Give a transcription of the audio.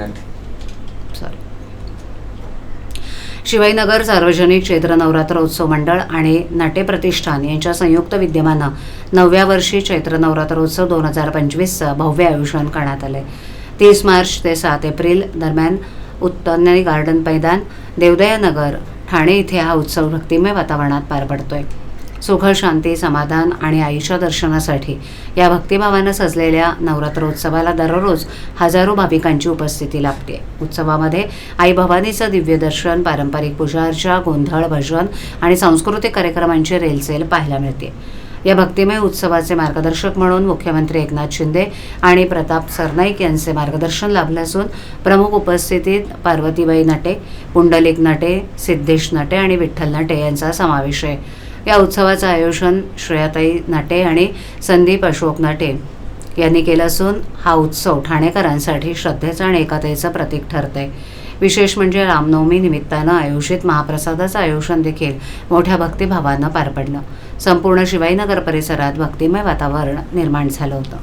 विनंती. सॉरी शिवाईनगर सार्वजनिक चैत्र नवरात्रोत्सव मंडळ आणि नाट्य प्रतिष्ठान यांच्या संयुक्त विद्यमानं नवव्या वर्षी चैत्र नवरात्र उत्सव दोन हजार पंचवीसचं भव्य आयोजन करण्यात आलंय. तीस मार्च ते सात एप्रिल दरम्यान उत्तरनी गार्डन मैदान देवदयानगर ठाणे इथे हा उत्सव भक्तिमय वातावरणात पार पडतोय. सुख शांती समाधान आणि आईच्या दर्शनासाठी या भक्तिभावानं सजलेल्या नवरात्रोत्सवाला दररोज हजारो भाविकांची उपस्थिती लाभते. उत्सवामध्ये आई भवानीचं दिव्य दर्शन पारंपरिक पूजार्चा गोंधळ भजन आणि सांस्कृतिक कार्यक्रमांची रेलचेल पाहायला मिळते. या भक्तिमय उत्सवाचे मार्गदर्शक म्हणून मुख्यमंत्री एकनाथ शिंदे आणि प्रताप सरनाईक यांचे मार्गदर्शन लाभले असून प्रमुख उपस्थितीत पार्वतीबाई नटे पुंडलिक नटे सिद्धेश नटे आणि विठ्ठल नटे यांचा समावेश आहे. या उत्सवाचं आयोजन श्रेयाताई नटे आणि संदीप अशोक नटे यांनी केलं असून हा उत्सव ठाणेकरांसाठी श्रद्धेचं आणि एकतेचं प्रतीक ठरतंय विशेष म्हणजे रामनवमी निमित्तानं आयोजित महाप्रसादाचं आयोजन देखील मोठ्या भक्तिभावानं पार पडलं संपूर्ण शिवाईनगर परिसरात भक्तिमय वातावरण निर्माण झालं होतं